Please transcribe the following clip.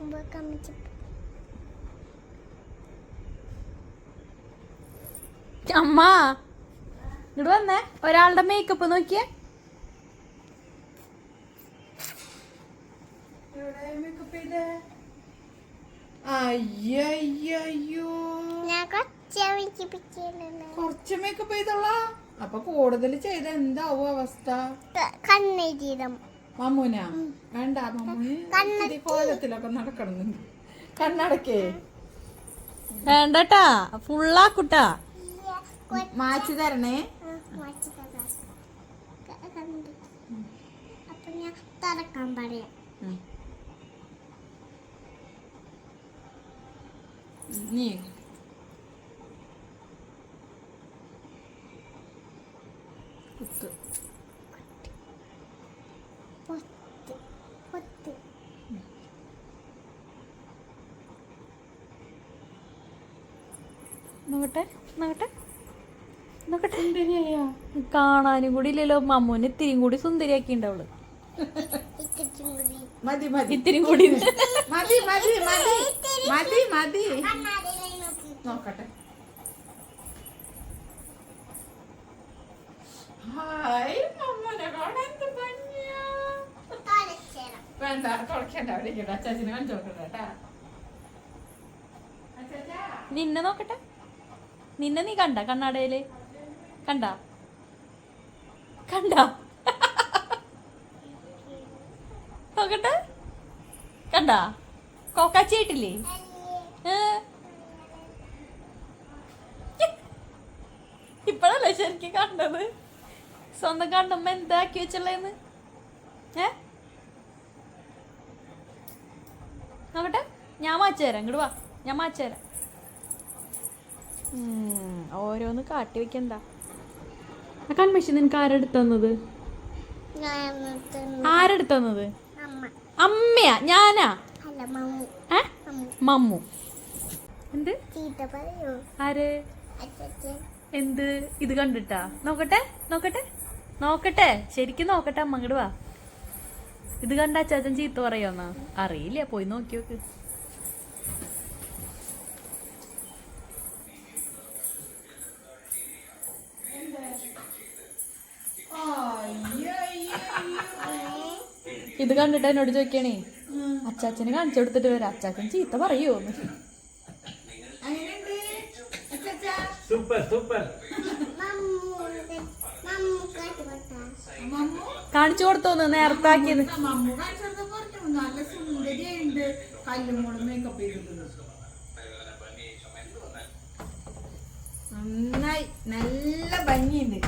എടുക്കുമ്പോ കമ്മിച്ച് അമ്മ. ഇങ്ങോട്ട് വന്നേ. ഒരാളുടെ മേക്കപ്പ് നോക്കിയേ. കൊറച്ച് മേക്കപ്പ് ചെയ്തോളാം. അപ്പൊ കൂടുതൽ ചെയ്ത എന്താവും അവസ്ഥ? കണ്ണെഴുതിയിടം മമ്മൂന വേണ്ട മമ്മൂന് കോലത്തിലൊക്കെ നടക്കണം കണ്ണടക്കേ. വേണ്ടട്ടാ ഫുള്ളാക്കുട്ടാ. മാച്ചു തരണേ. തുറക്കാൻ പറയാം. നീ കുത്ത് നോക്കട്ടെ നോക്കട്ടെ. നോക്കട്ടെ കാണാനും കൂടി ഇല്ലല്ലോ. മമ്മൂനെ ഇത്തിരിയും കൂടി സുന്ദരിയാക്കി ഉണ്ടാവൾ ഇത്തിരി കൂടി മതി മതി. ഇത്തിരിയും കൂടി മതി മതി മതി. മതി മതി. നോക്കട്ടെ. ഹായ് മമ്മൂനെ കാണാൻ എന്ത് ഭംഗിയാ? തുളച്ചേരാം വേണ്ട തുറക്കണ്ട അവിടെ ഇരിക്കട്ടെ. അച്ചാച്ചിനെ കാണിച്ചു നോക്കട്ടെ കേട്ടാ നിന്നെ നോക്കട്ടെ. നിന്നെ നീ കണ്ട കണ്ണാടയിൽ? കണ്ട? കണ്ട? നോക്കട്ടെ. കണ്ട? കോക്കാച്ചി ആയിട്ടില്ലേ? ഇപ്പഴല്ലേ ശരിക്കും കണ്ടത്? സ്വന്തം കണ്ടമ്മ എന്താക്കി വെച്ചുള്ളേന്ന്? ഏ? നോക്കട്ടെ. ഞാൻ മാച്ചു തരാം. ഇങ്ങോട്ട് വാ. ഞാൻ മാച്ചു തരാം. ഓരോന്ന് കാട്ടി വെക്കണ്ട. ആ കൺമിഷൻ നിനക്ക് ആരെടുത്ത് തന്നത്. ആരെടുത്ത് തന്നത്? അമ്മ. അമ്മയാ? ഞാനാ? അല്ല മമ്മു. എന്ത്? ആര്? എന്ത്? ഇത് കണ്ടിട്ടാ? നോക്കട്ടെ നോക്കട്ടെ. നോക്കട്ടെ. ശരിക്കും നോക്കട്ടെ അമ്മ ഇങ്ങോട്ട് വാ. ഇത് കണ്ട അച്ചാച്ചൻ ചീത്ത പറയുമെന്നാ അറിയില്ല പോയി നോക്കി നോക്ക്. ഇത് കണ്ടിട്ട് എന്നോട് ചോദിക്കണേ അച്ചാച്ചന് കാണിച്ചു കൊടുത്തിട്ട് വരാം. അച്ചാച്ചൻ ചീത്ത പറയോ സൂപ്പർ സൂപ്പർ. മമ്മു മമ്മു കാട്ടുകൊട്ടാ മമ്മു? കാണിച്ചു കൊടുത്തോന്ന് നേരത്താക്കിയത്. നന്നായി. നല്ല ഭംഗിയുണ്ട്.